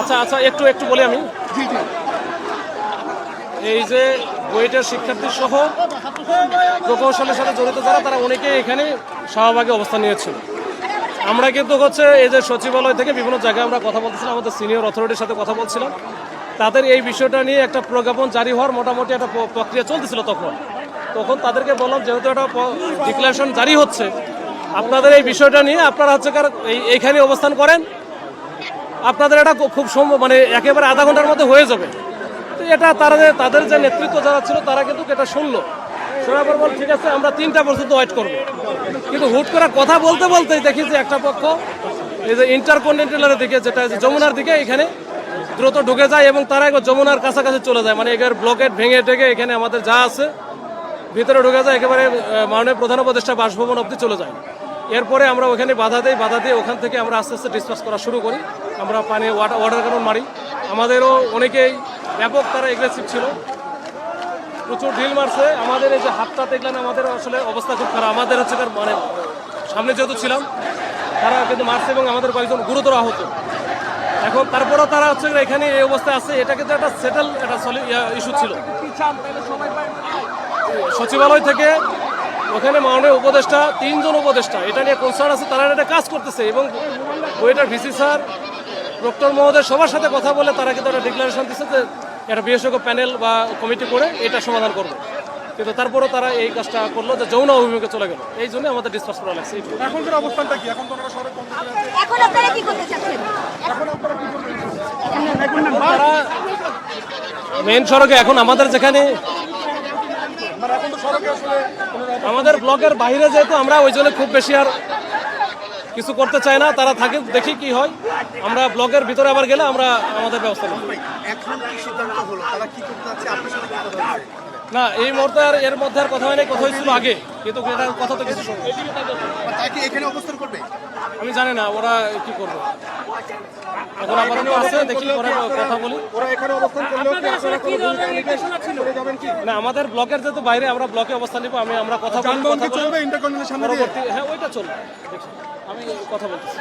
আচ্ছা আচ্ছা একটু একটু বলি আমি। এই যে বুয়েটের শিক্ষার্থী সহ প্রকৌশলের সাথে জড়িত যারা তারা অনেকে এখানে শাহবাগে অবস্থান নিয়েছিল। আমরা কিন্তু হচ্ছে এই যে সচিবালয় থেকে বিভিন্ন জায়গায় আমরা কথা বলতেছিলাম আমাদের সিনিয়র অথরিটির সাথে কথা বলছিলাম। তাদের এই বিষয়টা নিয়ে একটা প্রজ্ঞাপন জারি হওয়ার মোটামুটি একটা প্রক্রিয়া চলতেছিল তখন। তখন তাদেরকে বললাম যেহেতু একটা ডিক্লারেশন জারি হচ্ছে আপনাদের এই বিষয়টা নিয়ে আপনারা হচ্ছে এইখানে অবস্থান করেন। আপনাদের এটা খুব- সম্ভব মানে একেবারে আধা ঘণ্টার মধ্যে হয়ে যাবে। তো এটা তারা তাদের যে নেতৃত্ব যারা ছিল, তারা কিন্তু এটা শুনলো। শোনার পর বল ঠিক আছে, আমরা তিনটা পর্যন্ত ওয়েট করব। কিন্তু হুট করে কথা বলতে বলতেই দেখি যে একটা পক্ষ, এই যে ইন্টারকন্টিনেন্টালের দিকে যেটা যমুনার দিকে, এখানে দ্রুত ঢুকে যায় এবং তারা একবার যমুনার কাছাকাছি চলে যায়। মানে এখানে ব্লকেট ভেঙে টেকে এখানে আমাদের যা আছে, ভিতরে ঢুকে যায়, একেবারে মাননীয় প্রধান উপদেষ্টা বাসভবন অবধি চলে যায়। এরপরে আমরা ওখানে বাধা দিই বাধা দিয়ে ওখান থেকে আমরা আস্তে আস্তে ডিসপাস করা শুরু করি। আমরা পানি ওয়াটার ওয়াটার কারণ মারি। আমাদেরও অনেকেই ব্যাপক তারা এগ্রেসিভ ছিল। প্রচুর ঢিল মারছে। আমাদের এই যে হাতটা দেখলেন আমাদের আসলে অবস্থা খুব খারাপ। আমাদের হচ্ছে তার মানে সামনে যেহেতু ছিলাম তারা কিন্তু মারছে এবং আমাদের কয়েকজন গুরুতর আহত। এখন তারপরেও তারা হচ্ছে এখানে এই অবস্থায় আছে। এটা কিন্তু একটা সেটেল একটা ইস্যু ছিল। সচিবালয় থেকে ওখানে মাননীয় উপদেষ্টা তিনজন উপদেষ্টা এটা নিয়ে কনসার্ন আছে তারা এটা কাজ করতেছে এবং ওইটার ভিসি স্যার ডক্টর মহোদয় সবার সাথে কথা বলে তারা কিন্তু একটা ডিক্লারেশন দিচ্ছে যে একটা বিশেষজ্ঞ প্যানেল বা কমিটি করে এটা সমাধান করবে। কিন্তু তারপরেও তারা এই কাজটা করল যে যৌন অভিমুখে চলে গেল। এই জন্য আমাদের ডিসকাস করা লাগছে। এখনকার অবস্থানটা কি? এখন তো ওনারা সড়ক বন্ধ করে আছে এখন আপনারা কি করতে চাচ্ছেন? এখন আপনারা কি করবেন এখন তারা মেন সড়কে এখন আমাদের যেখানে মানে এখন তো সড়কে আসলে কোনো আমাদের ব্লকের বাইরে যেহেতু আমরা ওই জন্য খুব বেশি আর কিছু করতে চাই না তারা থাকে দেখি কি হয়। আমরা ব্লকের ভিতরে আবার গেলে আমরা আমাদের ব্যবস্থা নেব। না এই মুহূর্তে আর এর মধ্যে আর কথা হয়নি কথা হয়েছিল আগে। কিন্তু কথা তো কিছু শুনি। এখানে অবস্থান করবে? আমি জানি না ওরা কি করবে। এখন আপাতত আছে দেখি পরে কথা বলি। ওরা এখানে অবস্থান করলেও কি আপনারা কোনো ভূমিকা নিতে চলে যাবেন কি? না আমাদের ব্লকের যেহেতু বাইরে আমরা ব্লকে অবস্থান নিব আমি আমরা কথা বলব কথা বলে। চলবে? ইন্টারকন্টিনেন্টাল সামনে হ্যাঁ ওইটা চলবে। আমি কথা বলতেছি।